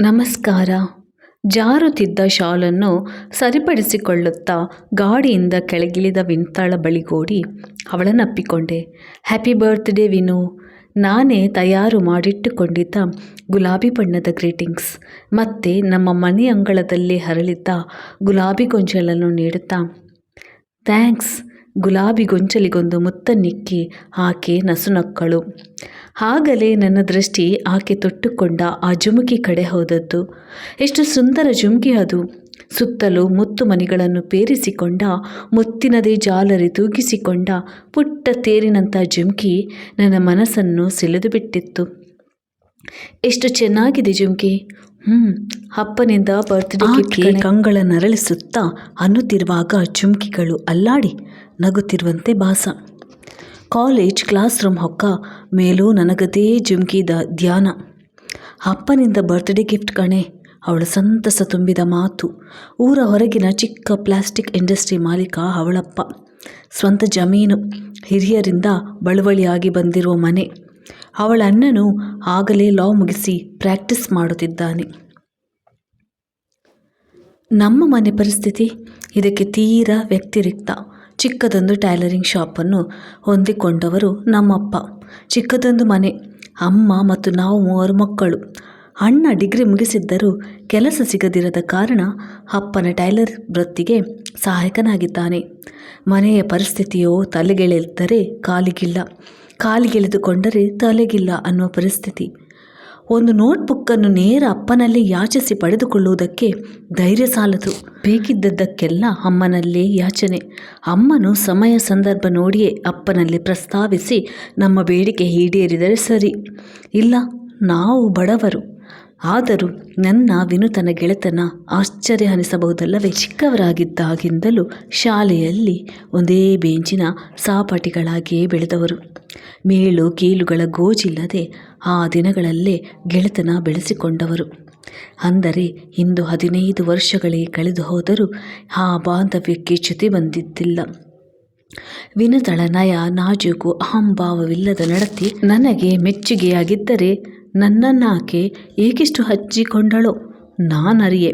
ನಮಸ್ಕಾರ. ಜಾರುತ್ತಿದ್ದ ಶಾಲನ್ನು ಸರಿಪಡಿಸಿಕೊಳ್ಳುತ್ತಾ ಗಾಡಿಯಿಂದ ಕೆಳಗಿಳಿದ ವಿಂತಾಳ ಬಳಿಗೋಡಿ ಅವಳನ್ನಪ್ಪಿಕೊಂಡೆ ಹ್ಯಾಪಿ ಬರ್ತ್ಡೇ ವಿನು. ನಾನೇ ತಯಾರು ಮಾಡಿಟ್ಟುಕೊಂಡಿದ್ದ ಗುಲಾಬಿ ಬಣ್ಣದ ಗ್ರೀಟಿಂಗ್ಸ್. ಮತ್ತೆ ನಮ್ಮ ಮನೆ ಅಂಗಳದಲ್ಲಿ ಹರಳಿದ್ದ ಗುಲಾಬಿ ಗೊಂಚಲನ್ನು ನೀಡುತ್ತಾ. ಥ್ಯಾಂಕ್ಸ್ ಗುಲಾಬಿ ಗೊಂಚಲಿಗೊಂದು ಮುತ್ತನ್ನಿಕ್ಕಿ ಆಕೆ ನಸುನಕ್ಕಳು. ಆಗಲೇ ನನ್ನ ದೃಷ್ಟಿ ಆಕೆ ತೊಟ್ಟುಕೊಂಡ ಆ ಜುಮುಕಿ ಕಡೆ ಹೋದದ್ದು. ಎಷ್ಟು ಸುಂದರ ಜುಮುಕಿ ಅದು. ಸುತ್ತಲೂ ಮುತ್ತು ಮನಿಗಳನ್ನು ಪೇರಿಸಿಕೊಂಡ ಮುತ್ತಿನದೇ ಜಾಲರಿ ತೂಗಿಸಿಕೊಂಡ ಪುಟ್ಟ ತೇರಿನಂಥ ಜುಮ್ಕಿ ನನ್ನ ಮನಸ್ಸನ್ನು ಸೆಳೆದು ಬಿಟ್ಟಿತ್ತು ಎಷ್ಟು ಚೆನ್ನಾಗಿದೆ ಜುಮ್ಕಿ. ಹ್ಞೂ ಅಪ್ಪನಿಂದ ಬರ್ತ್ಡೇ ಕಂಗಳ ನರಳಿಸುತ್ತಾ ಅನ್ನುತ್ತಿರುವಾಗ ಜುಮ್ಕಿಗಳು ಅಲ್ಲಾಡಿ ನಗುತ್ತಿರುವಂತೆ ಭಾಸ. ಕಾಲೇಜ್ ಕ್ಲಾಸ್ ರೂಮ್ ಹೊಕ್ಕ ಮೇಲೂ ನನಗದೇ ಜುಮ್ಕಿದ ಧ್ಯಾನ. ಅಪ್ಪನಿಂದ ಬರ್ತ್ಡೇ ಗಿಫ್ಟ್ ಕಣೆ, ಅವಳ ಸಂತಸ ತುಂಬಿದ ಮಾತು. ಊರ ಹೊರಗಿನ ಚಿಕ್ಕ ಪ್ಲಾಸ್ಟಿಕ್ ಇಂಡಸ್ಟ್ರಿ ಮಾಲೀಕ ಅವಳಪ್ಪ. ಸ್ವಂತ ಜಮೀನು, ಹಿರಿಯರಿಂದ ಬಳುವಳಿಯಾಗಿ ಬಂದಿರುವ ಮನೆ. ಅವಳ ಅಣ್ಣನು ಆಗಲೇ ಲಾ ಮುಗಿಸಿ ಪ್ರಾಕ್ಟೀಸ್ ಮಾಡುತ್ತಿದ್ದಾನೆ. ನಮ್ಮ ಮನೆ ಪರಿಸ್ಥಿತಿ ಇದಕ್ಕೆ ತೀರಾ ವ್ಯತಿರಿಕ್ತ. ಚಿಕ್ಕದೊಂದು ಟೈಲರಿಂಗ್ ಶಾಪನ್ನು ಹೊಂದಿಕೊಂಡವರು ನಮ್ಮಪ್ಪ. ಚಿಕ್ಕದೊಂದು ಮನೆ, ಅಮ್ಮ ಮತ್ತು ನಾವು ಮೂವರು ಮಕ್ಕಳು. ಅಣ್ಣ ಡಿಗ್ರಿ ಮುಗಿಸಿದ್ದರೂ ಕೆಲಸ ಸಿಗದಿರದ ಕಾರಣ ಅಪ್ಪನ ಟೈಲರ್ ವೃತ್ತಿಗೆ ಸಹಾಯಕನಾಗಿದ್ದಾನೆ. ಮನೆಯ ಪರಿಸ್ಥಿತಿಯೋ ತಲೆಗೆಳೆದರೆ ಕಾಲಿಗಿಲ್ಲ. ಕಾಲಿಗೆಳೆದುಕೊಂಡರೆ ತಲೆಗಿಲ್ಲ ಅನ್ನುವ ಪರಿಸ್ಥಿತಿ. ಒಂದು ನೋಟ್ಬುಕ್ಕನ್ನು ನೇರ ಅಪ್ಪನಲ್ಲಿ ಯಾಚಿಸಿ ಪಡೆದುಕೊಳ್ಳುವುದಕ್ಕೆ ಧೈರ್ಯ ಸಾಲದು. ಬೇಕಿದ್ದದ್ದಕ್ಕೆಲ್ಲ ಅಮ್ಮನಲ್ಲೇ ಯಾಚನೆ. ಅಮ್ಮನು ಸಮಯ ಸಂದರ್ಭ ನೋಡಿಯೇ ಅಪ್ಪನಲ್ಲಿ ಪ್ರಸ್ತಾವಿಸಿ ನಮ್ಮ ಬೇಡಿಕೆ ಈಡೇರಿದರೆ ಸರಿ. ಇಲ್ಲ, ನಾವು ಬಡವರು. ಆದರೂ ನನ್ನ ವಿನುತನ ಗೆಳೆತನ ಆಶ್ಚರ್ಯ ಅನಿಸಬಹುದಲ್ಲವೇ? ಚಿಕ್ಕವರಾಗಿದ್ದಾಗಿಂದಲೂ ಶಾಲೆಯಲ್ಲಿ ಒಂದೇ ಬೇಂಚಿನ ಸಹಪಾಠಿಗಳಾಗಿಯೇ ಬೆಳೆದವರು. ಮೇಲು, ಕೀಲುಗಳ ಗೋಜಿಲ್ಲದೆ ಆ ದಿನಗಳಲ್ಲೇ ಗೆಳೆತನ ಬೆಳೆಸಿಕೊಂಡವರು. ಅಂದರೆ ಇಂದು ಹದಿನೈದು ವರ್ಷಗಳೇ ಕಳೆದು ಹೋದರೂ ಆ ಬಾಂಧವ್ಯಕ್ಕೆ ಚ್ಯುತಿ ಬಂದಿದ್ದಿಲ್ಲ. ವಿನತಳ ನಯ ನಾಜೂಕು ಅಹಂಭಾವವಿಲ್ಲದ ನಡತಿ ನನಗೆ ಮೆಚ್ಚುಗೆಯಾಗಿದ್ದರೆ ನನ್ನನ್ನಾಕೆ ಏಕಿಷ್ಟು ಹಚ್ಚಿಕೊಂಡಳೋ? ನಾನರಿಯೆ.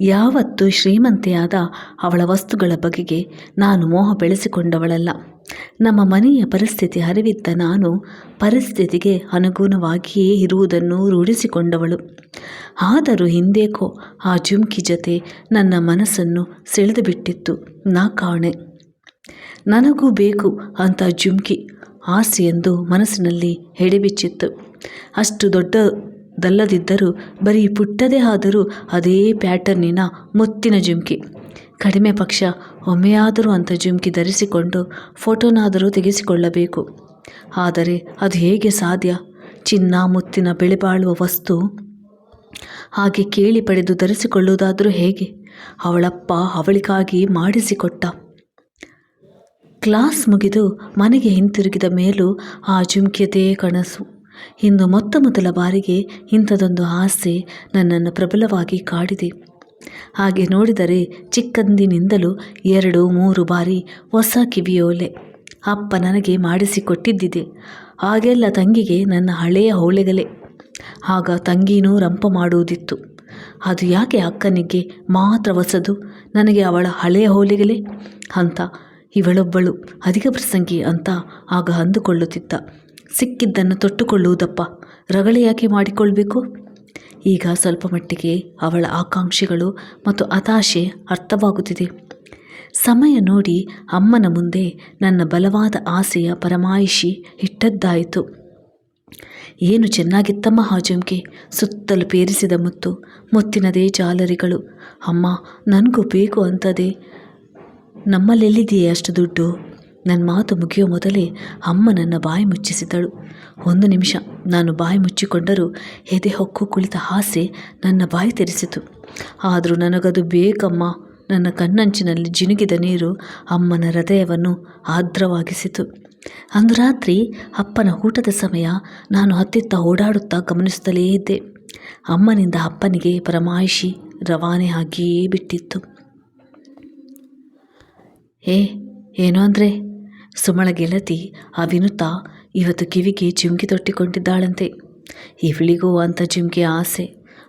ಯಾವತ್ತೂ ಶ್ರೀಮಂತೆಯಾದ ಅವಳ ವಸ್ತುಗಳ ಬಗೆಗೆ ನಾನು ಮೋಹ ಬೆಳೆಸಿಕೊಂಡವಳಲ್ಲ. ನಮ್ಮ ಮನೆಯ ಪರಿಸ್ಥಿತಿ ಅರಿವಿದ್ದ ನಾನು ಪರಿಸ್ಥಿತಿಗೆ ಅನುಗುಣವಾಗಿಯೇ ಇರುವುದನ್ನು ರೂಢಿಸಿಕೊಂಡವಳು. ಆದರೂ ಹಿಂದೇಕೋ ಆ ಜುಮ್ಕಿ ಜೊತೆ ನನ್ನ ಮನಸ್ಸನ್ನು ಸೆಳೆದು ಬಿಟ್ಟಿತ್ತು ನಾ ಕಾಣೆ ನನಗೂ ಬೇಕು ಅಂತ ಜುಮ್ಕಿ ಆಸೆಯೆಂದು ಮನಸ್ಸಿನಲ್ಲಿ ಹೆಡೆಬಿಚ್ಚಿತ್ತು ಅಷ್ಟು ದೊಡ್ಡದಲ್ಲದಿದ್ದರೂ ಬರೀ ಪುಟ್ಟದೇ ಆದರೂ ಅದೇ ಪ್ಯಾಟರ್ನಿನ ಮುತ್ತಿನ ಜುಮ್ಕಿ. ಕಡಿಮೆ ಪಕ್ಷ, ಒಮ್ಮೆಯಾದರೂ ಅಂಥ ಜುಮ್ಕಿ ಧರಿಸಿಕೊಂಡು ಫೋಟೋನಾದರೂ ತೆಗೆಸಿಕೊಳ್ಳಬೇಕು. ಆದರೆ ಅದು ಹೇಗೆ ಸಾಧ್ಯ? ಚಿನ್ನ ಮುತ್ತಿನ ಬೆಳೆಬಾಳುವ ವಸ್ತು? ಹಾಗೆ ಕೇಳಿ ಪಡೆದು ಧರಿಸಿಕೊಳ್ಳುವುದಾದರೂ ಹೇಗೆ? ಅವಳಪ್ಪ ಅವಳಿಗಾಗಿ ಮಾಡಿಸಿಕೊಟ್ಟ. ಕ್ಲಾಸ್ ಮುಗಿದು ಮನೆಗೆ ಹಿಂತಿರುಗಿದ ಮೇಲೂ ಆ ಜುಮ್ಕಿಯದೇ ಕನಸು. ಇಂದು ಮೊತ್ತ ಮೊದಲ ಬಾರಿಗೆ ಇಂಥದೊಂದು ಆಸೆ ನನ್ನನ್ನು ಪ್ರಬಲವಾಗಿ ಕಾಡಿದೆ. ಹಾಗೆ ನೋಡಿದರೆ ಚಿಕ್ಕಂದಿನಿಂದಲೂ ಎರಡು ಮೂರು ಬಾರಿ ಹೊಸ ಕಿವಿಯೋಲೆ ಅಪ್ಪ ನನಗೆ ಮಾಡಿಸಿಕೊಟ್ಟಿದ್ದಿದೆ. ಹಾಗೆಲ್ಲ ತಂಗಿಗೆ ನನ್ನ ಹಳೆಯ ಹೋಳೆಗಲೆ. ಆಗ ತಂಗಿನೂ ರಂಪ ಮಾಡುವುದಿತ್ತು. ಅದು ಯಾಕೆ ಅಕ್ಕನಿಗೆ ಮಾತ್ರ ಹೊಸದು? ನನಗೆ ಅವಳ ಹಳೆಯ ಹೋಲಿಗಲೇ ಅಂತ ಇವಳೊಬ್ಬಳು, ಅಧಿಕ ಪ್ರಸಂಗಿ ಅಂತ ಆಗ ಅಂದುಕೊಳ್ಳುತ್ತಿದ್ದ. ಸಿಕ್ಕಿದ್ದನ್ನು ತೊಟ್ಟುಕೊಳ್ಳುವುದಪ್ಪ. ರಗಳೆಯಾಕೆ ಮಾಡಿಕೊಳ್ಬೇಕು? ಈಗ ಸ್ವಲ್ಪ ಮಟ್ಟಿಗೆ ಅವಳ ಆಕಾಂಕ್ಷೆಗಳು ಮತ್ತು ಹತಾಶೆ ಅರ್ಥವಾಗುತ್ತಿದೆ. ಸಮಯ ನೋಡಿ ಅಮ್ಮನ ಮುಂದೆ ನನ್ನ ಬಲವಾದ ಆಸೆಯ ಪರಮಾಯಿಷಿ ಇಟ್ಟದ್ದಾಯಿತು. ಏನು ಚೆನ್ನಾಗಿತ್ತಮ್ಮ ಹಾಜಂಕೆ? ಸುತ್ತಲೂ ಪೇರಿಸಿದ ಮುತ್ತು, ಮುತ್ತಿನದೇ ಜಾಲರಿಗಳು. ಅಮ್ಮ, ನನಗೂ ಬೇಕು ಅಂತದೇ. ನಮ್ಮಲ್ಲೆಲ್ಲಿದೆಯೇ ಅಷ್ಟು ದುಡ್ಡು? ನನ್ನ ಮಾತು ಮುಗಿಯೋ ಮೊದಲೇ ಅಮ್ಮ ನನ್ನ ಬಾಯಿ ಮುಚ್ಚಿಸಿದಳು. ಒಂದು ನಿಮಿಷ ನಾನು ಬಾಯಿ ಮುಚ್ಚಿಕೊಂಡರೂ ಎದೆ ಹೊಕ್ಕು ಕುಳಿತ ಆಸೆ ನನ್ನ ಬಾಯಿ ತೆರೆಸಿತು. ಆದರೂ ನನಗದು ಬೇಕಮ್ಮ ನನ್ನ ಕಣ್ಣಂಚಿನಲ್ಲಿ ಜಿನುಗಿದ ನೀರು ಅಮ್ಮನ ಹೃದಯವನ್ನು ಆರ್ದ್ರವಾಗಿಸಿತು. ಅಂದು ರಾತ್ರಿ ಅಪ್ಪನ ಊಟದ ಸಮಯ ನಾನು ಹತ್ತಿತ್ತ ಓಡಾಡುತ್ತಾ ಗಮನಿಸುತ್ತಲೇ ಇದ್ದೆ. ಅಮ್ಮನಿಂದ ಅಪ್ಪನಿಗೆ ಪರಮಾಯಿಷಿ ರವಾನೆ ಆಗಿಯೇ ಬಿಟ್ಟಿತ್ತು. ಏ, ಏನು ಅಂದರೆ? ಸುಮಳ ಗೆಳತಿ ಆ ವಿನುತಾ ಇವತ್ತು ಕಿವಿಗೆ ಜುಮ್ಕಿ ತೊಟ್ಟಿಕೊಂಡಿದ್ದಾಳಂತೆ. ಇವಳಿಗೂ ಅಂತ ಜುಮ್ಕಿ ಆಸೆ.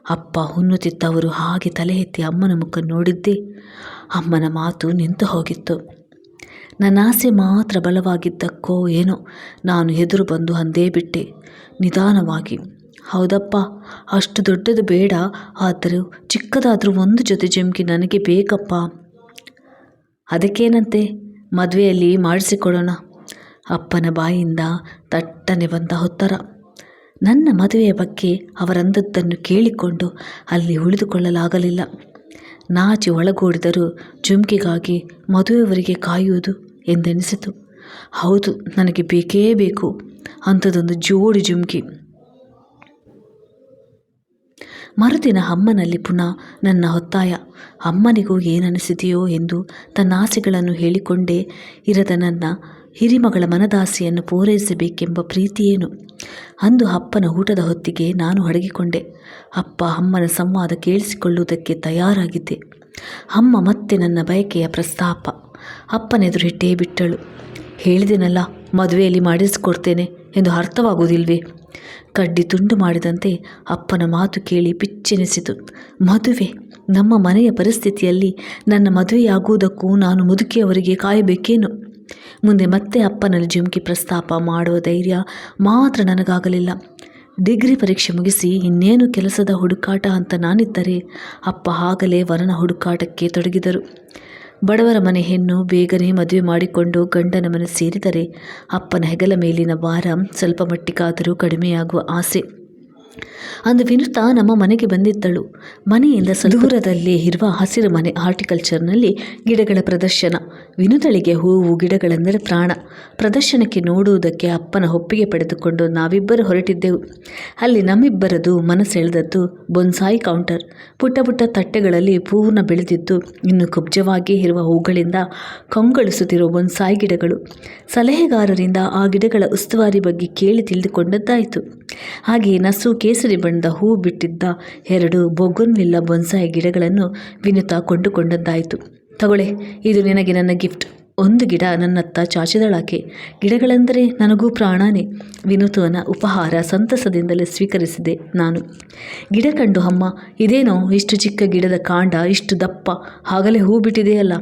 ಅಪ್ಪ ಹುನ್ನುತ್ತಿತ್ತವರು ಹಾಗೆ ತಲೆ ಎತ್ತಿ ಅಮ್ಮನ ಮುಖ ನೋಡಿದ್ದೇ. ಅಮ್ಮನ ಮಾತು ನಿಂತು ಹೋಗಿತ್ತು. ನನ್ನ ಆಸೆ ಮಾತ್ರ ಬಲವಾಗಿದ್ದಕ್ಕೋ ಏನೋ ನಾನು ಎದುರು ಬಂದು ಅಂದೇ ಬಿಟ್ಟೆ. ನಿಧಾನವಾಗಿ, ಹೌದಪ್ಪ, ಅಷ್ಟು ದೊಡ್ಡದು ಬೇಡ, ಆದರೂ ಚಿಕ್ಕದಾದರೂ ಒಂದು ಜೊತೆ ಜುಮ್ಕಿ ನನಗೆ ಬೇಕಪ್ಪ. ಅದಕ್ಕೇನಂತೆ? ಮದುವೆಯಲ್ಲಿ ಮಾಡಿಸಿಕೊಡೋಣ. ಅಪ್ಪನ ಬಾಯಿಂದ ತಟ್ಟನೆ ಬಂದ ಉತ್ತರ. ನನ್ನ ಮದುವೆಯ ಬಗ್ಗೆ ಅವರಂದದ್ದನ್ನು ಕೇಳಿಕೊಂಡು ಅಲ್ಲಿ ಉಳಿದುಕೊಳ್ಳಲಾಗಲಿಲ್ಲ. ನಾಚಿ ಒಳಗೂಡಿದರೂ ಜುಮ್ಕಿಗಾಗಿ ಮದುವೆಯವರಿಗೆ ಕಾಯುವುದು ಎಂದೆನಿಸಿತು. ಹೌದು, ನನಗೆ ಬೇಕೇ ಬೇಕು ಅಂಥದ್ದೊಂದು ಜೋಡಿ ಜುಮ್ಕಿ. ಮರುದಿನ ಅಮ್ಮನಲ್ಲಿ ಪುನಃ ನನ್ನ ಹೊತ್ತಾಯ ಅಮ್ಮನಿಗೂ ಏನನಿಸಿದೆಯೋ ಎಂದು ತನ್ನ ಆಸೆಗಳನ್ನು ಹೇಳಿಕೊಂಡೇ ಇರದ ನನ್ನ ಹಿರಿಮಗಳ ಮನದಾಸೆಯನ್ನು ಪೂರೈಸಬೇಕೆಂಬ ಪ್ರೀತಿಯೇನು? ಅಂದು ಅಪ್ಪನ ಊಟದ ಹೊತ್ತಿಗೆ ನಾನು ಅಡಗಿಕೊಂಡೆ. ಅಪ್ಪ ಅಮ್ಮನ ಸಂವಾದ ಕೇಳಿಸಿಕೊಳ್ಳುವುದಕ್ಕೆ ತಯಾರಾಗಿದ್ದೆ. ಅಮ್ಮ ಮತ್ತೆ ನನ್ನ ಬಯಕೆಯ ಪ್ರಸ್ತಾಪ. ಅಪ್ಪನೆದುರಿಟ್ಟೇ ಬಿಟ್ಟಳು. ಹೇಳಿದೆನಲ್ಲ, ಮದುವೆಯಲ್ಲಿ ಮಾಡಿಸಿಕೊಡ್ತೇನೆ ಎಂದು ಅರ್ಥವಾಗುವುದಿಲ್ವೇ? ಕಡ್ಡಿ ತುಂಡು ಮಾಡಿದಂತೆ ಅಪ್ಪನ ಮಾತು ಕೇಳಿ ಪಿಚ್ಚೆನಿಸಿತು. ಮದುವೆ. ನಮ್ಮ ಮನೆಯ ಪರಿಸ್ಥಿತಿಯಲ್ಲಿ ನನ್ನ ಮದುವೆಯಾಗುವುದಕ್ಕೂ ನಾನು ಮುದುಕಿಯವರಿಗೆ ಕಾಯಬೇಕೇನು? ಮುಂದೆ ಮತ್ತೆ ಅಪ್ಪನಲ್ಲಿ ಜುಮ್ಕಿ ಪ್ರಸ್ತಾಪ ಮಾಡುವ ಧೈರ್ಯ ಮಾತ್ರ ನನಗಾಗಲಿಲ್ಲ. ಡಿಗ್ರಿ ಪರೀಕ್ಷೆ ಮುಗಿಸಿ ಇನ್ನೇನು ಕೆಲಸದ ಹುಡುಕಾಟ ಅಂತ ನಾನಿದ್ದರೆ ಅಪ್ಪ ಆಗಲೇ ವರನ ಹುಡುಕಾಟಕ್ಕೆ ತೊಡಗಿದರು. ಬಡವರ ಮನೆ ಹೆಣ್ಣು ಬೇಗನೆ ಮದುವೆ ಮಾಡಿಕೊಂಡು ಗಂಡನ ಮನೆ ಸೇರಿದರೆ ಅಪ್ಪನ ಹೆಗಲ ಮೇಲಿನ ಭಾರ ಸ್ವಲ್ಪ ಮಟ್ಟಿಗಾದರೂ ಕಡಿಮೆಯಾಗುವ ಆಸೆ. ಅಂದು ವಿನುತಾ ನಮ್ಮ ಮನೆಗೆ ಬಂದಿದ್ದಳು. ಮನೆಯಿಂದ ದೂರದಲ್ಲೇ ಇರುವ ಹಸಿರು ಮನೆ ಹಾರ್ಟಿಕಲ್ಚರ್ನಲ್ಲಿ ಗಿಡಗಳ ಪ್ರದರ್ಶನ. ವಿನುತಳಿಗೆ ಹೂವು, ಗಿಡಗಳೆಂದರೆ ಪ್ರಾಣ. ಪ್ರದರ್ಶನಕ್ಕೆ ನೋಡುವುದಕ್ಕೆ ಅಪ್ಪನ ಒಪ್ಪಿಗೆ ಪಡೆದುಕೊಂಡು ನಾವಿಬ್ಬರು ಹೊರಟಿದ್ದೆವು. ಅಲ್ಲಿ ನಮ್ಮಿಬ್ಬರದು ಮನಸ್ಸೆಳೆದದ್ದು ಬೊನ್ಸಾಯಿ ಕೌಂಟರ್. ಪುಟ್ಟ ಪುಟ್ಟ ತಟ್ಟೆಗಳಲ್ಲಿ ಪೂರ್ಣ ಬೆಳೆದಿದ್ದು ಇನ್ನು ಕುಬ್ಜವಾಗಿ ಇರುವ ಹೂಗಳಿಂದ ಕಂಗೊಳಿಸುತ್ತಿರುವ ಬೊನ್ಸಾಯಿ ಗಿಡಗಳು. ಸಲಹೆಗಾರರಿಂದ ಆ ಗಿಡಗಳ ಉಸ್ತುವಾರಿ ಬಗ್ಗೆ ಕೇಳಿ ತಿಳಿದುಕೊಂಡದ್ದಾಯಿತು. ಹಾಗೆಯೇ ನಸು ಕೇಸರಿ ಬಣ್ಣದ ಹೂ ಬಿಟ್ಟಿದ್ದ ಎರಡು ಬೊಗುನ್ವಿಲ್ಲ ಬೊನ್ಸಾಯಿ ಗಿಡಗಳನ್ನು ವಿನುತಾ ಕೊಂಡುಕೊಂಡದ್ದಾಯಿತು. ತಗೊಳೆ ಇದು ನಿನಗೆ ನನ್ನ ಗಿಫ್ಟ್. ಒಂದು ಗಿಡ ನನ್ನತ್ತ ಚಾಚಿದಳಾಕೆ. ಗಿಡಗಳೆಂದರೆ ನನಗೂ ಪ್ರಾಣಾನೇ. ವಿನುತುವನ ಉಪಹಾರ ಸಂತಸದಿಂದಲೇ ಸ್ವೀಕರಿಸಿದೆ ನಾನು. ಗಿಡ ಕಂಡು ಅಮ್ಮ, ಇದೇನೋ ಇಷ್ಟು ಚಿಕ್ಕ ಗಿಡದ ಕಾಂಡ, ಇಷ್ಟು ದಪ್ಪ. ಆಗಲೇ ಹೂ ಬಿಟ್ಟಿದೆಯಲ್ಲ.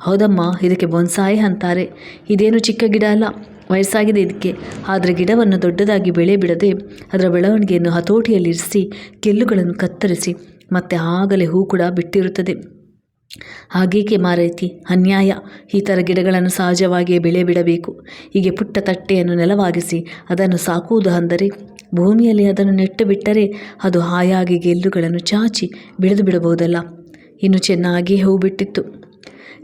ಹೌದಮ್ಮ, ಇದಕ್ಕೆ ಬೊನ್ಸಾಯಿ ಅಂತಾರೆ. ಇದೇನು ಚಿಕ್ಕ ಗಿಡ ಅಲ್ಲ. ವಯಸ್ಸಾಗಿದೆ ಇದಕ್ಕೆ. ಆದರೆ ಗಿಡವನ್ನು ದೊಡ್ಡದಾಗಿ ಬೆಳೆ ಬಿಡದೆ ಅದರ ಬೆಳವಣಿಗೆಯನ್ನು ಹತೋಟಿಯಲ್ಲಿರಿಸಿ, ಕೆಲ್ಲುಗಳನ್ನು ಕತ್ತರಿಸಿ, ಮತ್ತೆ ಆಗಲೇ ಹೂ ಕೂಡ ಬಿಟ್ಟಿರುತ್ತದೆ. ಹಾಗೇಕೆ ಮಾರೈತಿ? ಅನ್ಯಾಯ. ಈ ಥರ ಗಿಡಗಳನ್ನು ಸಹಜವಾಗಿಯೇ ಬೆಳೆ ಬಿಡಬೇಕು. ಹೀಗೆ ಪುಟ್ಟ ತಟ್ಟೆಯನ್ನು ನೆಲವಾಗಿಸಿ ಅದನ್ನು ಸಾಕುವುದು ಅಂದರೆ ಭೂಮಿಯಲ್ಲಿ ಅದನ್ನು ನೆಟ್ಟು ಬಿಟ್ಟರೆ ಅದು ಹಾಯಾಗಿ ಗೆಲ್ಲುಗಳನ್ನು ಚಾಚಿ ಬೆಳೆದು ಬಿಡಬಹುದಲ್ಲ. ಇನ್ನು ಚೆನ್ನಾಗಿ ಹೂ ಬಿಟ್ಟಿತ್ತು.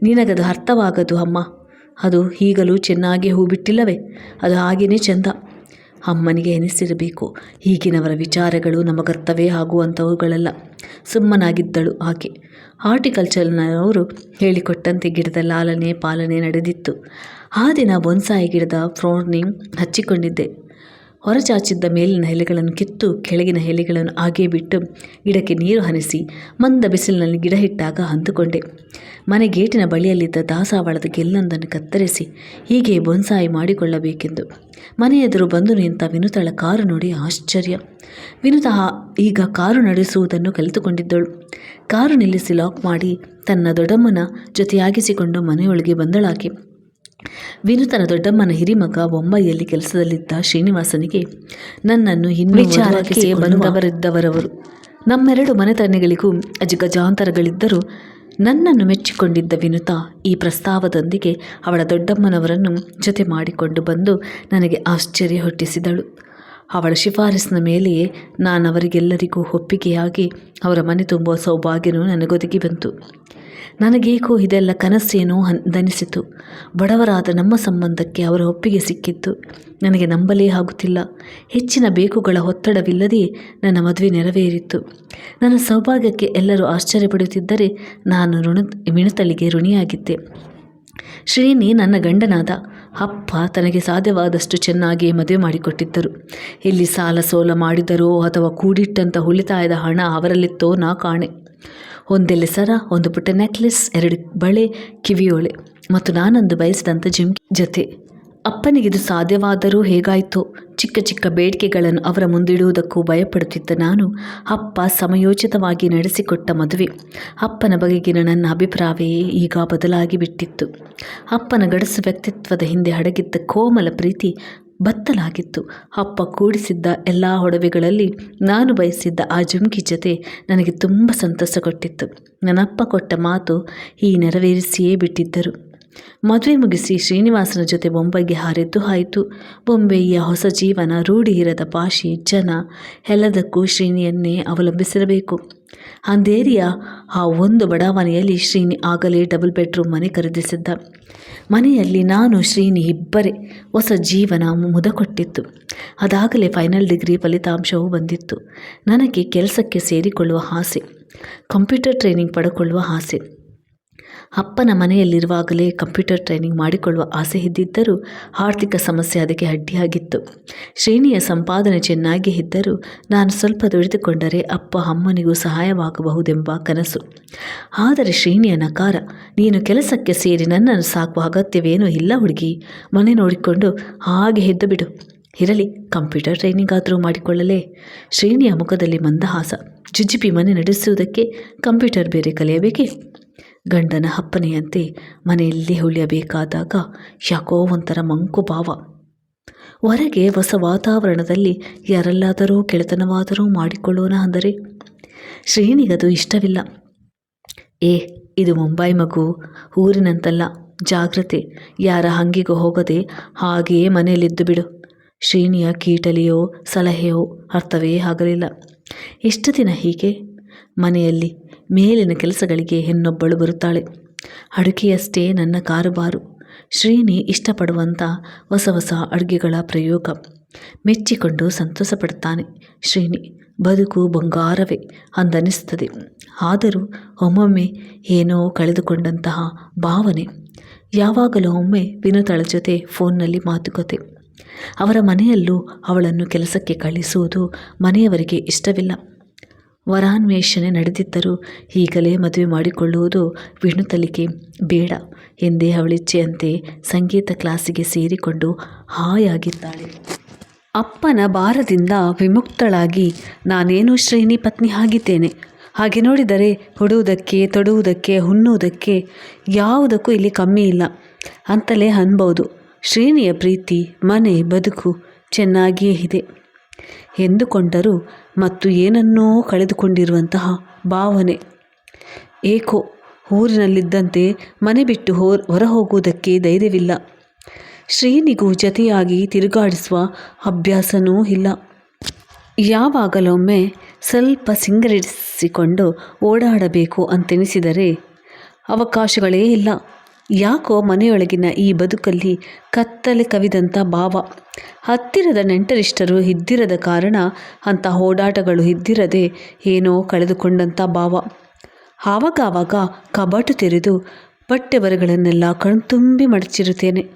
ನಿನಗದು ಅರ್ಥವಾಗದು ಅಮ್ಮ. ಅದು ಈಗಲೂ ಚೆನ್ನಾಗಿ ಹೂ ಬಿಟ್ಟಿಲ್ಲವೇ ಅದು ಹಾಗೇನೇ ಚೆಂದ. ಅಮ್ಮನಿಗೆ ಎನಿಸಿರಬೇಕು. ಈಗಿನವರ ವಿಚಾರಗಳು ನಮಗರ್ಥವೇ ಆಗುವಂಥವುಗಳಲ್ಲ ಸುಮ್ಮನಾಗಿದ್ದಳು ಆಕೆ. ಹಾರ್ಟಿಕಲ್ಚರ್ನವರು ಹೇಳಿಕೊಟ್ಟಂತೆ ಗಿಡದ ಲಾಲನೆ ಪಾಲನೆ ನಡೆದಿತ್ತು. ಆ ದಿನ ಬೊನ್ಸಾಯಿ ಗಿಡದ ಫ್ರೋರ್ನಿಂಗ್ ಹಚ್ಚಿಕೊಂಡಿದ್ದೆ. ಹೊರಚಾಚಿದ್ದ ಮೇಲಿನ ಎಲೆಗಳನ್ನು ಕಿತ್ತು ಕೆಳಗಿನ ಎಲೆಗಳನ್ನು ಹಾಗೇ ಬಿಟ್ಟು ಗಿಡಕ್ಕೆ ನೀರು ಹನಿಸಿ ಮಂದ ಬಿಸಿಲಿನಲ್ಲಿ ಗಿಡ ಇಟ್ಟಾಗ ಅಂದುಕೊಂಡೆ. ಮನೆ ಗೇಟಿನ ಬಳಿಯಲ್ಲಿದ್ದ ದಾಸವಾಳದ ಗೆಲ್ಲೊಂದನ್ನು ಕತ್ತರಿಸಿ ಹೀಗೆ ಬೊನ್ಸಾಯಿ ಮಾಡಿಕೊಳ್ಳಬೇಕೆಂದು. ಮನೆ ಎದುರು ಬಂದು ನಿಂತ ವಿನುತಳ ಕಾರು ನೋಡಿ ಆಶ್ಚರ್ಯ. ವಿನುತ ಈಗ ಕಾರು ನಡೆಸುವುದನ್ನು ಕಲಿತುಕೊಂಡಿದ್ದಳು. ಕಾರು ನಿಲ್ಲಿಸಿ ಲಾಕ್ ಮಾಡಿ ತನ್ನ ದೊಡ್ಡಮ್ಮನ ಜೊತೆಯಾಗಿಸಿಕೊಂಡು ಮನೆಯೊಳಗೆ ಬಂದಳಾಕೆ. ವಿನುತನ ದೊಡ್ಡಮ್ಮನ ಹಿರಿಮಗ ಬೊಂಬೈಯಲ್ಲಿ ಕೆಲಸದಲ್ಲಿದ್ದ ಶ್ರೀನಿವಾಸನಿಗೆ ನನ್ನನ್ನು ಇನ್ನು ವಿಚಾರಕ್ಕೆ ಬಂದವರಿದ್ದವರವರು. ನಮ್ಮೆರಡು ಮನೆತನಗಳಿಗೂ ಅಜಗಜಾಂತರಗಳಿದ್ದರೂ ನನ್ನನ್ನು ಮೆಚ್ಚಿಕೊಂಡಿದ್ದ ವಿನುತಾ ಈ ಪ್ರಸ್ತಾವದೊಂದಿಗೆ ಅವಳ ದೊಡ್ಡಮ್ಮನವರನ್ನು ಜೊತೆ ಮಾಡಿಕೊಂಡು ಬಂದು ನನಗೆ ಆಶ್ಚರ್ಯ ಹುಟ್ಟಿಸಿದಳು. ಅವಳ ಶಿಫಾರಸಿನ ಮೇಲೆಯೇ ನಾನು ಅವರಿಗೆಲ್ಲರಿಗೂ ಒಪ್ಪಿಗೆಯಾಗಿ ಅವರ ಮನೆ ತುಂಬುವ ಸೌಭಾಗ್ಯನೂ ನನಗೊದಗಿ ಬಂತು. ನನಗೇಕೋ ಇದೆಲ್ಲ ಕನಸೇನೋ ದನಿಸಿತು. ಬಡವರಾದ ನಮ್ಮ ಸಂಬಂಧಕ್ಕೆ ಅವರ ಒಪ್ಪಿಗೆ ಸಿಕ್ಕಿತ್ತು. ನನಗೆ ನಂಬಲೇ ಆಗುತ್ತಿಲ್ಲ. ಹೆಚ್ಚಿನ ಬೇಕುಗಳ ಒತ್ತಡವಿಲ್ಲದೆಯೇ ನನ್ನ ಮದುವೆ ನೆರವೇರಿತ್ತು. ನನ್ನ ಸೌಭಾಗ್ಯಕ್ಕೆ ಎಲ್ಲರೂ ಆಶ್ಚರ್ಯಪಡುತ್ತಿದ್ದರೆ ನಾನು ಋಣ ಮಿಣತಲಿಗೆ ಋಣಿಯಾಗಿದ್ದೆ. ಶ್ರೀನಿ ನನ್ನ ಗಂಡನಾದ. ಅಪ್ಪ ತನಗೆ ಸಾಧ್ಯವಾದಷ್ಟು ಚೆನ್ನಾಗಿ ಮದುವೆ ಮಾಡಿಕೊಟ್ಟಿದ್ದರು. ಇಲ್ಲಿ ಸಾಲ ಸೋಲ ಮಾಡಿದರೋ ಅಥವಾ ಕೂಡಿಟ್ಟಂಥ ಉಳಿತಾಯದ ಹಣ ಅವರಲ್ಲಿತ್ತೋ ನಾ ಕಾಣೆ. ಒಂದೆಲೆ ಸರ, ಒಂದು ಪುಟ್ಟ ನೆಕ್ಲೆಸ್ ಎರಡು ಬಳೆ, ಕಿವಿಯೋಳೆ. ಮತ್ತು ನಾನಂದು ಬಯಸಿದಂಥ ಜಿಮ್ಕಿ ಜೊತೆ. ಅಪ್ಪನಿಗಿದು ಸಾಧ್ಯವಾದರೂ ಹೇಗಾಯಿತೋ? ಚಿಕ್ಕ ಚಿಕ್ಕ ಬೇಡಿಕೆಗಳನ್ನು ಅವರ ಮುಂದಿಡುವುದಕ್ಕೂ ಭಯಪಡುತ್ತಿದ್ದ ನಾನು ಅಪ್ಪ ಸಮಯೋಚಿತವಾಗಿ ನಡೆಸಿಕೊಟ್ಟ ಮದುವೆ. ಅಪ್ಪನ ಬಗೆಗಿನ ನನ್ನ ಅಭಿಪ್ರಾಯವೇ ಈಗ ಬದಲಾಗಿ ಬಿಟ್ಟಿತ್ತು ಅಪ್ಪನ ಗಡಸು ವ್ಯಕ್ತಿತ್ವದ ಹಿಂದೆ ಅಡಗಿದ್ದ ಕೋಮಲ ಪ್ರೀತಿ ಬತ್ತಲಾಗಿತ್ತು. ಅಪ್ಪ ಕೂಡಿಸಿದ್ದ ಎಲ್ಲ ಒಡವೆಗಳಲ್ಲಿ ನಾನು ಬಯಸಿದ್ದ ಆ ಜುಮ್ಕಿ ಜೊತೆ ನನಗೆ ತುಂಬ ಸಂತಸ ಕೊಟ್ಟಿತ್ತು. ನನ್ನಪ್ಪ ಕೊಟ್ಟ ಮಾತು ಈ ನೆರವೇರಿಸಿಯೇ ಬಿಟ್ಟಿದ್ದರು. ಮದುವೆ ಮುಗಿಸಿ ಶ್ರೀನಿವಾಸನ ಜೊತೆ ಬೊಂಬೈಗೆ ಹಾರಿದ್ದು ಹಾಯಿತು ಬೊಂಬೆಯ ಹೊಸ ಜೀವನ ರೂಢಿ ಇರದ ಭಾಷೆ, ಜನ ಎಲ್ಲದಕ್ಕೂ ಶ್ರೀನಿಯನ್ನೇ ಅವಲಂಬಿಸಿರಬೇಕು. ಅಂಧೇರಿಯ ಆ ಒಂದು ಬಡಾವಣೆಯಲ್ಲಿ ಶ್ರೀನಿ ಆಗಲೇ ಡಬಲ್ ಬೆಡ್ರೂಮ್ ಮನೆ ಖರೀದಿಸಿದ್ದ. ಮನೆಯಲ್ಲಿ ನಾನು ಶ್ರೀನಿ ಇಬ್ಬರೇ ಹೊಸ ಜೀವನ ಮುದ ಕೊಟ್ಟಿತ್ತು ಅದಾಗಲೇ ಫೈನಲ್ ಡಿಗ್ರಿ ಫಲಿತಾಂಶವೂ ಬಂದಿತ್ತು. ನನಗೆ ಕೆಲಸಕ್ಕೆ ಸೇರಿಕೊಳ್ಳುವ ಆಸೆ, ಕಂಪ್ಯೂಟರ್ ಟ್ರೈನಿಂಗ್ ಪಡ್ಕೊಳ್ಳುವ ಆಸೆ. ಅಪ್ಪನ ಮನೆಯಲ್ಲಿರುವಾಗಲೇ ಕಂಪ್ಯೂಟರ್ ಟ್ರೈನಿಂಗ್ ಮಾಡಿಕೊಳ್ಳುವ ಆಸೆ ಇದ್ದಿದ್ದರೂ ಆರ್ಥಿಕ ಸಮಸ್ಯೆ ಅದಕ್ಕೆ ಅಡ್ಡಿಯಾಗಿತ್ತು. ಶ್ರೇಣಿಯ ಸಂಪಾದನೆ ಚೆನ್ನಾಗಿ ಇದ್ದರೂ ನಾನು ಸ್ವಲ್ಪ ದುಡಿದುಕೊಂಡರೆ ಅಪ್ಪ ಅಮ್ಮನಿಗೂ ಸಹಾಯವಾಗಬಹುದೆಂಬ ಕನಸು. ಆದರೆ ಶ್ರೇಣಿಯ ನಕಾರ, ನೀನು ಕೆಲಸಕ್ಕೆ ಸೇರಿ ನನ್ನನ್ನು ಸಾಕುವ ಅಗತ್ಯವೇನೂ ಇಲ್ಲ ಹುಡುಗಿ. ಮನೆ ನೋಡಿಕೊಂಡು ಹಾಗೆ ಎದ್ದು ಬಿಡು. ಇರಲಿ, ಕಂಪ್ಯೂಟರ್ ಟ್ರೈನಿಂಗ್ ಆದರೂ ಮಾಡಿಕೊಳ್ಳಲೇ. ಶ್ರೇಣಿಯ ಮುಖದಲ್ಲಿ ಮಂದಹಾಸ. ಜಿಜಿಪಿ ಮನೆ ನಡೆಸುವುದಕ್ಕೆ ಕಂಪ್ಯೂಟರ್ ಬೇರೆ ಕಲಿಯಬೇಕೇ? ಗಂಡನ ಅಪ್ಪನೆಯಂತೆ ಮನೆಯಲ್ಲಿ ಉಳಿಯಬೇಕಾದಾಗ ಯಾಕೋ ಒಂಥರ ಮಂಕು ಭಾವ. ಹೊರಗೆ ಹೊಸ ವಾತಾವರಣದಲ್ಲಿ ಯಾರಲ್ಲಾದರೂ ಕೆಳತನವಾದರೂ ಮಾಡಿಕೊಳ್ಳೋಣ ಅಂದರೆ ಶ್ರೇಣಿಗದು ಇಷ್ಟವಿಲ್ಲ. ಏ, ಇದು ಮುಂಬೈ ಮಗು, ಊರಿನಂತಲ್ಲ, ಜಾಗ್ರತೆ, ಯಾರ ಹಂಗಿಗೂ ಹೋಗದೆ ಹಾಗೆಯೇ ಮನೆಯಲ್ಲಿದ್ದು ಬಿಡು. ಶ್ರೇಣಿಯ ಕೀಟಲಿಯೋ, ಸಲಹೆಯೋ ಅರ್ಥವೇ ಆಗಲಿಲ್ಲ. ಎಷ್ಟು ದಿನ ಹೀಗೆ? ಮನೆಯಲ್ಲಿ ಮೇಲಿನ ಕೆಲಸಗಳಿಗೆ ಹೆಣ್ಣೊಬ್ಬಳು ಬರುತ್ತಾಳೆ. ಅಡುಗೆಯಷ್ಟೇ ನನ್ನ ಕಾರುಬಾರು. ಶ್ರೀನಿ ಇಷ್ಟಪಡುವಂಥ ಹೊಸ ಹೊಸ ಅಡುಗೆಗಳ ಪ್ರಯೋಗ. ಮೆಚ್ಚಿಕೊಂಡು ಸಂತೋಷ ಪಡ್ತಾನೆ ಶ್ರೇಣಿ ಬದುಕು ಬಂಗಾರವೇ ಅಂದನಿಸ್ತದೆ. ಆದರೂ ಒಮ್ಮೊಮ್ಮೆ ಏನೋ ಕಳೆದುಕೊಂಡಂತಹ ಭಾವನೆ. ಯಾವಾಗಲೂ ಒಮ್ಮೆ ವಿನುತಳ ಜೊತೆ ಫೋನ್ನಲ್ಲಿ ಮಾತುಕತೆ. ಅವರ ಮನೆಯಲ್ಲೂ ಅವಳನ್ನು ಕೆಲಸಕ್ಕೆ ಕಳಿಸುವುದು ಮನೆಯವರಿಗೆ ಇಷ್ಟವಿಲ್ಲ. ವರಾನ್ವೇಷಣೆ ನಡೆದಿದ್ದರೂ ಈಗಲೇ ಮದುವೆ ಮಾಡಿಕೊಳ್ಳುವುದು ವಿಣುತಲಿಕೆ. ಬೇಡ ಎಂದೇ ಅವಳಿಚ್ಛೆಯಂತೆ ಸಂಗೀತ ಕ್ಲಾಸಿಗೆ ಸೇರಿಕೊಂಡು ಹಾಯಾಗಿದ್ದಾಳೆ. ಅಪ್ಪನ ಭಾರದಿಂದ ವಿಮುಕ್ತಳಾಗಿ ನಾನೇನು ಶ್ರೇಣಿ ಪತ್ನಿ ಆಗಿದ್ದೇನೆ. ಹಾಗೆ ನೋಡಿದರೆ ಹೊಡುವುದಕ್ಕೆ, ತೊಡುವುದಕ್ಕೆ, ಹುಣ್ಣುವುದಕ್ಕೆ ಯಾವುದಕ್ಕೂ ಇಲ್ಲಿ ಕಮ್ಮಿ ಇಲ್ಲ. ಅಂತಲೇ ಅನ್ಬೋದು. ಶ್ರೇಣಿಯ ಪ್ರೀತಿ, ಮನೆ, ಬದುಕು ಚೆನ್ನಾಗಿಯೇ ಇದೆ. ಎಂದುಕೊಂಡರೂ ಮತ್ತು ಏನನ್ನೋ ಕಳೆದುಕೊಂಡಿರುವಂತಹ ಭಾವನೆ. ಏಕೋ, ಊರಿನಲ್ಲಿದ್ದಂತೆ ಮನೆ ಬಿಟ್ಟು ಹೊರ ಹೊರ ಹೋಗುವುದಕ್ಕೆ ಧೈರ್ಯವಿಲ್ಲ. ಶ್ರೀನಿಗೂ ಜತೆಯಾಗಿ ತಿರುಗಾಡಿಸುವ ಅಭ್ಯಾಸನೂ ಇಲ್ಲ. ಯಾವಾಗಲೊಮ್ಮೆ ಸ್ವಲ್ಪ ಸಿಂಗರಿಸಿಕೊಂಡು ಓಡಾಡಬೇಕು ಅಂತೆನಿಸಿದರೆ ಅವಕಾಶಗಳೇ ಇಲ್ಲ. ಯಾಕೋ ಮನೆಯೊಳಗಿನ ಈ ಬದುಕಲ್ಲಿ ಕತ್ತಲೆ ಕವಿದಂಥ ಭಾವ. ಹತ್ತಿರದ ನೆಂಟರಿಷ್ಟರು ಇದ್ದಿರದ ಕಾರಣ ಅಂಥ ಓಡಾಟಗಳು ಇದ್ದಿರದೆ ಏನೋ ಕಳೆದುಕೊಂಡಂಥ ಭಾವ. ಆವಾಗಾವಾಗ ಕಬಾಟು ತೆರೆದು ಬಟ್ಟೆ ಬರಗಳನ್ನೆಲ್ಲ ಕಣ್ತುಂಬಿ ಮಡಚಿರುತ್ತೇನೆ.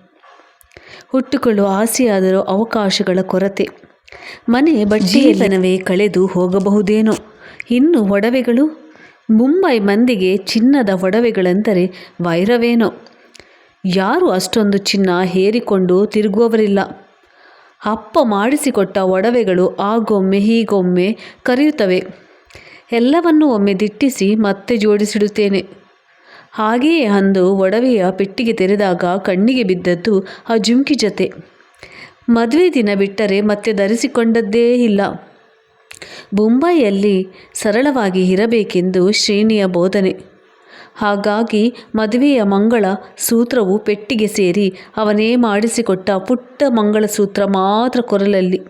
ಹುಟ್ಟುಕೊಳ್ಳುವ ಆಸೆಯಾದರೂ ಅವಕಾಶಗಳ ಕೊರತೆ. ಮನೆ ಬಡ್ಡಿಯಲ್ಲನವೇ ಕಳೆದು ಹೋಗಬಹುದೇನೋ. ಇನ್ನು ಒಡವೆಗಳು ಮುಂಬೈ ಮಂದಿಗೆ ಚಿನ್ನದ ಒಡವೆಗಳೆಂದರೆ ವೈರವೇನೋ. ಯಾರು ಅಷ್ಟೊಂದು ಚಿನ್ನ ಹೇರಿಕೊಂಡು ತಿರುಗುವವರಿಲ್ಲ. ಅಪ್ಪ ಮಾಡಿಸಿಕೊಟ್ಟ ಒಡವೆಗಳು ಆಗೊಮ್ಮೆ ಹೀಗೊಮ್ಮೆ ಕರೆಯುತ್ತವೆ. ಎಲ್ಲವನ್ನೂ ಒಮ್ಮೆ ದಿಟ್ಟಿಸಿ ಮತ್ತೆ ಜೋಡಿಸಿಡುತ್ತೇನೆ. ಹಾಗೆಯೇ ಅಂದು ಒಡವೆಯ ಪೆಟ್ಟಿಗೆ ತೆರೆದಾಗ ಕಣ್ಣಿಗೆ ಬಿದ್ದದ್ದು ಆ ಜುಮ್ಕಿ ಜತೆ. ಮದುವೆ ದಿನ ಬಿಟ್ಟರೆ ಮತ್ತೆ ಧರಿಸಿಕೊಂಡದ್ದೇ ಇಲ್ಲ. ಮುಂಬೈಯಲ್ಲಿ ಸರಳವಾಗಿ ಇರಬೇಕೆಂದು ಶ್ರೇಣಿಯ ಬೋಧನೆ. ಹಾಗಾಗಿ ಮದುವೆಯ ಮಂಗಳ ಸೂತ್ರವು ಪೆಟ್ಟಿಗೆ ಸೇರಿ ಅವನೇ ಮಾಡಿಸಿಕೊಟ್ಟ ಪುಟ್ಟ ಮಂಗಳಸೂತ್ರ ಮಾತ್ರ ಕೊರಲಲ್ಲಿ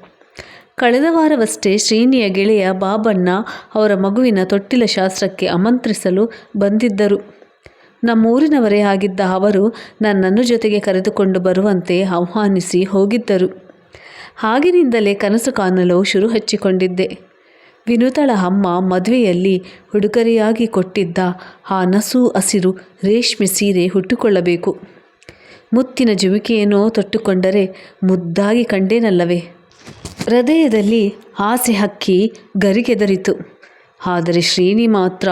ಕಳೆದ ವಾರವಷ್ಟೇ ಶ್ರೇಣಿಯ ಗೆಳೆಯ ಬಾಬಣ್ಣ ಅವರ ಮಗುವಿನ ತೊಟ್ಟಿಲ ಶಾಸ್ತ್ರಕ್ಕೆ ಆಮಂತ್ರಿಸಲು ಬಂದಿದ್ದರು. ನಮ್ಮೂರಿನವರೇ ಆಗಿದ್ದ ಅವರು ನನ್ನನ್ನು ಜೊತೆಗೆ ಕರೆದುಕೊಂಡು ಬರುವಂತೆ ಆಹ್ವಾನಿಸಿ ಹೋಗಿದ್ದರು. ಆಗಿನಿಂದಲೇ ಕನಸು ಕಾಣಲು ಶುರು ಹಚ್ಚಿಕೊಂಡಿದ್ದೆ. ವಿನುತಳ ಅಮ್ಮ ಮದುವೆಯಲ್ಲಿ ಉಡುಗೊರೆಯಾಗಿ ಕೊಟ್ಟಿದ್ದ ಆ ನಸು ಹಸಿರು ರೇಷ್ಮೆ ಸೀರೆ ಹುಟ್ಟುಕೊಳ್ಳಬೇಕು ಮುತ್ತಿನ ಜುಮಿಕೆಯನ್ನೋ ತೊಟ್ಟುಕೊಂಡರೆ ಮುದ್ದಾಗಿ ಕಂಡೇನಲ್ಲವೇ? ಹೃದಯದಲ್ಲಿ ಆಸೆ ಹಕ್ಕಿ ಗರಿಗೆದರಿತು. ಆದರೆ ಶ್ರೀನಿ ಮಾತ್ರ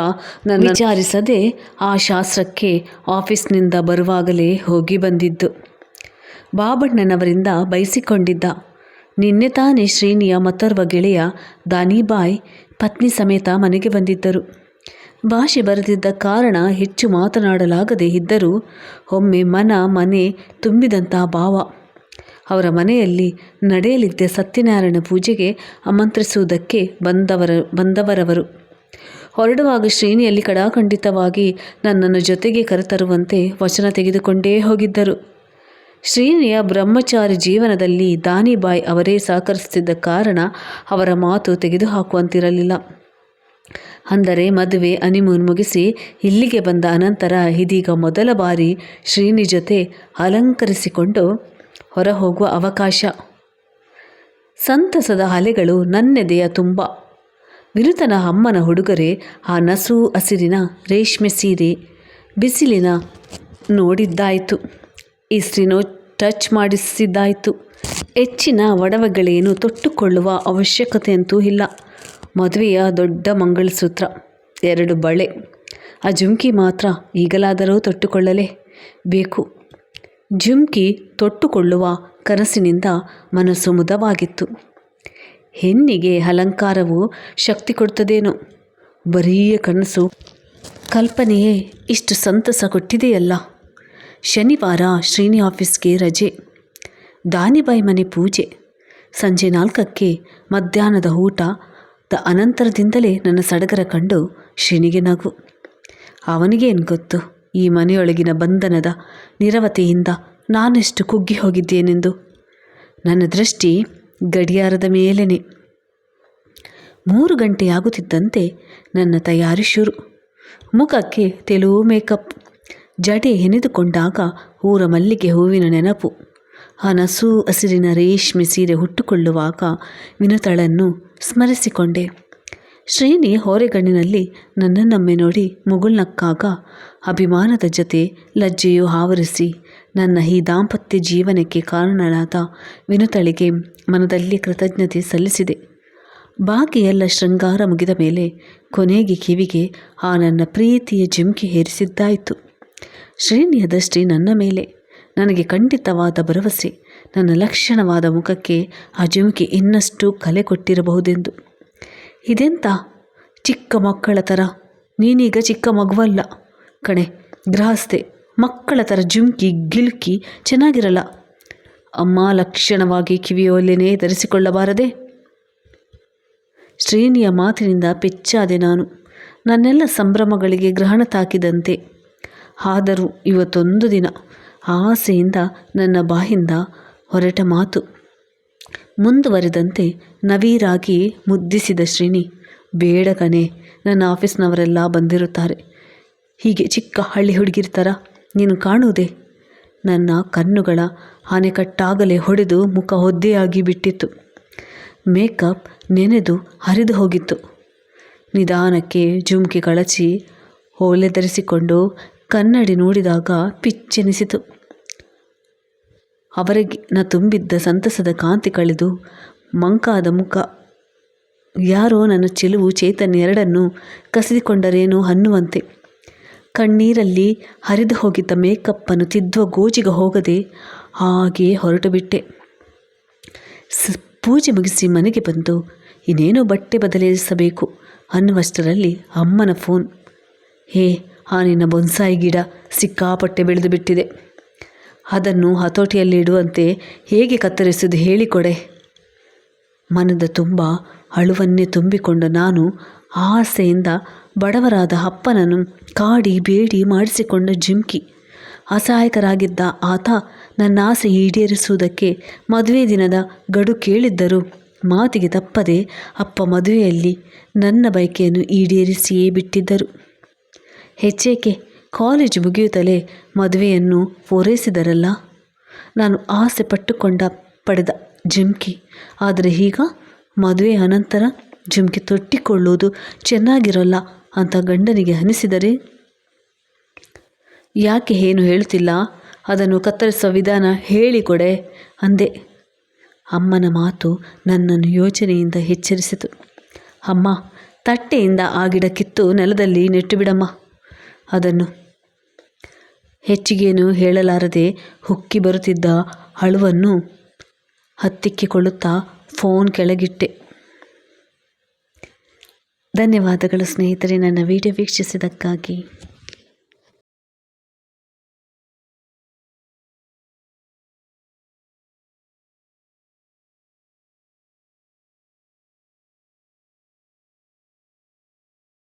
ನನ್ನ ವಿಚಾರಿಸದೆ ಆ ಶಾಸ್ತ್ರಕ್ಕೆ ಆಫೀಸ್ನಿಂದ ಬರುವಾಗಲೇ ಹೋಗಿ ಬಂದಿದ್ದು. ಬಾಬಣ್ಣನವರಿಂದ ಬಯಸಿಕೊಂಡಿದ್ದ ನಿನ್ನೆ ತಾನೇ ಶ್ರೀನಿಯ ಮತ್ತರ್ವ ಗೆಳೆಯ ದಾನಿಬಾಯ್ ಪತ್ನಿ ಸಮೇತ ಮನೆಗೆ ಬಂದಿದ್ದರು. ಭಾಷೆ ಬರೆದಿದ್ದ ಕಾರಣ ಹೆಚ್ಚು ಮಾತನಾಡಲಾಗದೇ ಇದ್ದರೂ ಒಮ್ಮೆ ಮನ ಮನೆ ತುಂಬಿದಂತಹ ಭಾವ. ಅವರ ಮನೆಯಲ್ಲಿ ನಡೆಯಲಿದ್ದ ಸತ್ಯನಾರಾಯಣ ಪೂಜೆಗೆ ಆಮಂತ್ರಿಸುವುದಕ್ಕೆ ಬಂದವರ, ಬಂದವರವರು. ಹೊರಡುವಾಗ ಶ್ರೇಣಿಯಲ್ಲಿ ಕಡಾಖಂಡಿತವಾಗಿ ನನ್ನನ್ನು ಜೊತೆಗೆ ಕರೆತರುವಂತೆ ವಚನ ತೆಗೆದುಕೊಂಡೇ ಹೋಗಿದ್ದರು. ಶ್ರೀನಿಯ ಬ್ರಹ್ಮಚಾರಿ ಜೀವನದಲ್ಲಿ ದಾನಿಬಾಯ್ ಅವರೇ ಸಹಕರಿಸುತ್ತಿದ್ದ ಕಾರಣ ಅವರ ಮಾತು ತೆಗೆದುಹಾಕುವಂತಿರಲಿಲ್ಲ. ಅಂದರೆ ಮದುವೆ ಅನಿಮೂನ್ ಮುಗಿಸಿ ಇಲ್ಲಿಗೆ ಬಂದ ಅನಂತರ ಇದೀಗ ಮೊದಲ ಬಾರಿ ಶ್ರೀನಿ ಜೊತೆ ಅಲಂಕರಿಸಿಕೊಂಡು ಹೊರಹೋಗುವ ಅವಕಾಶ. ಸಂತಸದ ಅಲೆಗಳು ನನ್ನೆದೆಯ ತುಂಬ. ವಿರುತನ ಅಮ್ಮನ ಹುಡುಗರೆ ಆ ನಸು ಹಸಿರಿನ ರೇಷ್ಮೆ ಸೀರೆ ಬಿಸಿಲಿನ ನೋಡಿದ್ದಾಯಿತು. ಇಸ್ತ್ರಿನೋ ಟಚ್ ಮಾಡಿಸಿದ್ದಾಯಿತು. ಹೆಚ್ಚಿನ ಒಡವೆಗಳೇನು ತೊಟ್ಟುಕೊಳ್ಳುವ ಅವಶ್ಯಕತೆಯಂತೂ ಇಲ್ಲ. ಮದುವೆಯ ದೊಡ್ಡ ಮಂಗಳಸೂತ್ರ, ಎರಡು ಬಳೆ. ಆ ಜುಮ್ಕಿ ಮಾತ್ರ ಈಗಲಾದರೂ ತೊಟ್ಟುಕೊಳ್ಳಲೇ ಬೇಕು. ಜುಮ್ಕಿ ತೊಟ್ಟುಕೊಳ್ಳುವ ಕನಸಿನಿಂದ ಮನಸ್ಸು ಮುದವಾಗಿತ್ತು. ಹೆಣ್ಣಿಗೆ ಅಲಂಕಾರವು ಶಕ್ತಿ ಕೊಡ್ತದೇನೋ? ಬರೀ ಕನಸು ಕಲ್ಪನೆಯೇ ಇಷ್ಟು ಸಂತಸ ಕೊಟ್ಟಿದೆಯಲ್ಲ. ಶನಿವಾರ ಶ್ರೀನಿ ಆಫೀಸ್ಗೆ ರಜೆ. ದಾನಿಬಾಯಿ ಮನೆ ಪೂಜೆ. ಸಂಜೆ ನಾಲ್ಕಕ್ಕೆ ಮಧ್ಯಾಹ್ನದ ಊಟ. ದ ಅನಂತರದಿಂದಲೇ ನನ್ನ ಸಡಗರ ಕಂಡು ಶ್ರೀನಿಗೆ ನಗು. ಅವನಿಗೇನು ಗೊತ್ತು? ಈ ಮನೆಯೊಳಗಿನ ಬಂಧನದ ನಿರವತೆಯಿಂದ ನಾನೆಷ್ಟು ಕುಗ್ಗಿ ಹೋಗಿದ್ದೇನೆಂದು? ನನ್ನ ದೃಷ್ಟಿ ಗಡಿಯಾರದ ಮೇಲೇನೆ. ಮೂರು ಗಂಟೆಯಾಗುತ್ತಿದ್ದಂತೆ ನನ್ನ ತಯಾರಿ ಶುರು. ಮುಖಕ್ಕೆ ತೆಲುವು ಮೇಕಪ್. ಜಡೆ ಹೆನೆದುಕೊಂಡಾಗ ಊರ ಮಲ್ಲಿಗೆ ಹೂವಿನ ನೆನಪು. ಆ ನಸು ಹಸಿರಿನ ರೇಷ್ಮೆ ಸೀರೆ ಹುಟ್ಟುಕೊಳ್ಳುವಾಗ ವಿನುತಳನ್ನು ಸ್ಮರಿಸಿಕೊಂಡೆ. ಶ್ರೇಣಿ ಹೊರೆಗಣ್ಣಿನಲ್ಲಿ ನನ್ನನ್ನೊಮ್ಮೆ ನೋಡಿ ಮುಗುಳ್ನಕ್ಕಾಗ ಅಭಿಮಾನದ ಜೊತೆ ಲಜ್ಜೆಯು ಆವರಿಸಿ ನನ್ನ ಈ ದಾಂಪತ್ಯ ಜೀವನಕ್ಕೆ ಕಾರಣನಾದ ವಿನುತಳಿಗೆ ಮನದಲ್ಲಿ ಕೃತಜ್ಞತೆ ಸಲ್ಲಿಸಿದೆ. ಬಾಕಿಯೆಲ್ಲ ಶೃಂಗಾರ ಮುಗಿದ ಮೇಲೆ ಕೊನೆಗೆ ಕಿವಿಗೆ ಆ ನನ್ನ ಪ್ರೀತಿಯ ಜಿಮ್ಕಿ ಹೇರಿಸಿದ್ದಾಯಿತು ಶ್ರೇಣಿಯ ದೃಷ್ಟಿ ನನ್ನ ಮೇಲೆ. ನನಗೆ ಖಂಡಿತವಾದ ಭರವಸೆ. ನನ್ನ ಲಕ್ಷಣವಾದ ಮುಖಕ್ಕೆ ಆ ಜುಮುಕಿ ಇನ್ನಷ್ಟು ಕಲೆ ಕೊಟ್ಟಿರಬಹುದೆಂದು. ಇದೆಂತ? ಚಿಕ್ಕ ಮಕ್ಕಳ ಥರ ನೀನೀಗ ಚಿಕ್ಕ ಮಗುವಲ್ಲ. ಕಣೆ ಗೃಹಸ್ಥೆ ಮಕ್ಕಳ ಥರ ಜುಮ್ಕಿ, ಗಿಲ್ಕಿ ಚೆನ್ನಾಗಿರಲ್ಲ. ಅಮ್ಮ ಲಕ್ಷಣವಾಗಿ ಕಿವಿಯೋಲೆನೇ ಧರಿಸಿಕೊಳ್ಳಬಾರದೆ? ಶ್ರೇಣಿಯ ಮಾತಿನಿಂದ ಪೆಚ್ಚಾದೆ ನಾನು. ನನ್ನೆಲ್ಲ ಸಂಭ್ರಮಗಳಿಗೆ ಗ್ರಹಣ ತಾಕಿದಂತೆ. ಆದರೂ ಇವತ್ತೊಂದು ದಿನ ಆಸೆಯಿಂದ ನನ್ನ ಬಾಯಿಂದ ಹೊರಟ ಮಾತು. ಮುಂದುವರೆದಂತೆ ನವೀರಾಗಿ ಮುದ್ದಿಸಿದ ಶ್ರೀನಿ ಬೇಡ ಕಣೆ, ನನ್ನ ಆಫೀಸ್ನವರೆಲ್ಲ ಬಂದಿರುತ್ತಾರೆ. ಹೀಗೆ ಚಿಕ್ಕ ಹಳ್ಳಿ ಹುಡುಗಿರ್ತಾರ, ನೀನು ಕಾಣುವುದೇ? ನನ್ನ ಕಣ್ಣುಗಳ ಆನೆಕಟ್ಟಾಗಲೇ ಹೊಡೆದು ಮುಖ ಹೊದ್ದೆಯಾಗಿ ಬಿಟ್ಟಿತ್ತು. ಮೇಕಪ್ ನೆನೆದು ಹರಿದು ಹೋಗಿತ್ತು. ನಿಧಾನಕ್ಕೆ ಜುಮ್ಕಿ ಕಳಚಿ ಹೋಲೆ ಧರಿಸಿಕೊಂಡು ಕನ್ನಡಿ ನೋಡಿದಾಗ ಪಿಚ್ಚೆನಿಸಿತು. ಅವರಿಗಿನ ತುಂಬಿದ್ದ ಸಂತಸದ ಕಾಂತಿ ಕಳೆದು ಮಂಕಾದ ಮುಖ. ಯಾರೋ ನನ್ನ ಚೆಲುವು ಚೇತನ್ಯ ಎರಡನ್ನು ಕಸಿದುಕೊಂಡರೇನೋ ಅನ್ನುವಂತೆ. ಕಣ್ಣೀರಲ್ಲಿ ಹರಿದು ಹೋಗಿದ್ದ ಮೇಕಪ್ಪನ್ನು ತಿದ್ದುವ ಗೋಜಿಗೆ ಹೋಗದೆ ಹಾಗೇ ಹೊರಟು ಬಿಟ್ಟೆ ಸ ಪೂಜೆ ಮುಗಿಸಿ ಮನೆಗೆ ಬಂದು ಇನ್ನೇನೋ ಬಟ್ಟೆ ಬದಲಿಸಬೇಕು ಅನ್ನುವಷ್ಟರಲ್ಲಿ ಅಮ್ಮನ ಫೋನ್. ಹೇ ಆ ಬೊನ್ಸಾಯಿ ಗಿಡ ಸಿಕ್ಕಾಪಟ್ಟೆ ಬೆಳೆದು ಬಿಟ್ಟಿದೆ. ಅದನ್ನು ಹತೋಟಿಯಲ್ಲಿ ಇಡುವಂತೆ ಹೇಗೆ ಕತ್ತರಿಸುವುದು ಹೇಳಿಕೊಡೆ. ಮನದ ತುಂಬ ಅಳುವನ್ನೇ ತುಂಬಿಕೊಂಡ ನಾನು ಆಸೆಯಿಂದ ಬಡವರಾದ ಅಪ್ಪನನ್ನು ಕಾಡಿ ಬೇಡಿ ಮಾಡಿಸಿಕೊಂಡ ಜಿಮ್ಕಿ. ಅಸಹಾಯಕರಾಗಿದ್ದ ಆತ ನನ್ನ ಆಸೆ ಈಡೇರಿಸುವುದಕ್ಕೆ ಮದುವೆ ದಿನದ ಗಡು ಕೇಳಿದ್ದರು ಮಾತಿಗೆ ತಪ್ಪದೆ ಅಪ್ಪ ಮದುವೆಯಲ್ಲಿ ನನ್ನ ಬಯಕೆಯನ್ನು ಈಡೇರಿಸಿಯೇ ಬಿಟ್ಟಿದ್ದರು. ಹೆಚ್ಚೇಕೆ ಕಾಲೇಜ್ ಮುಗಿಯುತ್ತಲೇ ಮದುವೆಯನ್ನು ಪೂರೈಸಿದರಲ್ಲ? ನಾನು ಆಸೆ ಪಟ್ಟುಕೊಂಡ ಪಡೆದ ಜಿಮ್ಕಿ. ಆದರೆ ಈಗ ಮದುವೆ ಅನಂತರ ಜಿಮ್ಕಿ ತೊಟ್ಟಿಕೊಳ್ಳುವುದು ಚೆನ್ನಾಗಿರಲ್ಲ ಅಂತ ಗಂಡನಿಗೆ ಅನಿಸಿದರೆ? ಯಾಕೆ ಏನು ಹೇಳುತ್ತಿಲ್ಲ? ಅದನ್ನು ಕತ್ತರಿಸುವ ವಿಧಾನ ಹೇಳಿಕೊಡೆ ಅಂದೆ. ಅಮ್ಮನ ಮಾತು ನನ್ನನ್ನು ಯೋಚನೆಯಿಂದ ಎಚ್ಚರಿಸಿತು. ಅಮ್ಮ, ತಟ್ಟೆಯಿಂದ ಆ ಗಿಡ ಕಿತ್ತು ನೆಲದಲ್ಲಿ ನೆಟ್ಟು ಬಿಡಮ್ಮ. ಅದನ್ನು. ಹೆಚ್ಚಿಗೇನು ಹೇಳಲಾರದೆ ಹುಕ್ಕಿ ಬರುತ್ತಿದ್ದ ಅಳುವನ್ನು ಹತ್ತಿಕ್ಕಿಕೊಳ್ಳುತ್ತಾ ಫೋನ್ ಕೆಳಗಿಟ್ಟೆ. ಧನ್ಯವಾದಗಳು ಸ್ನೇಹಿತರೆ ನನ್ನ ವಿಡಿಯೋ ವೀಕ್ಷಿಸಿದ್ದಕ್ಕಾಗಿ.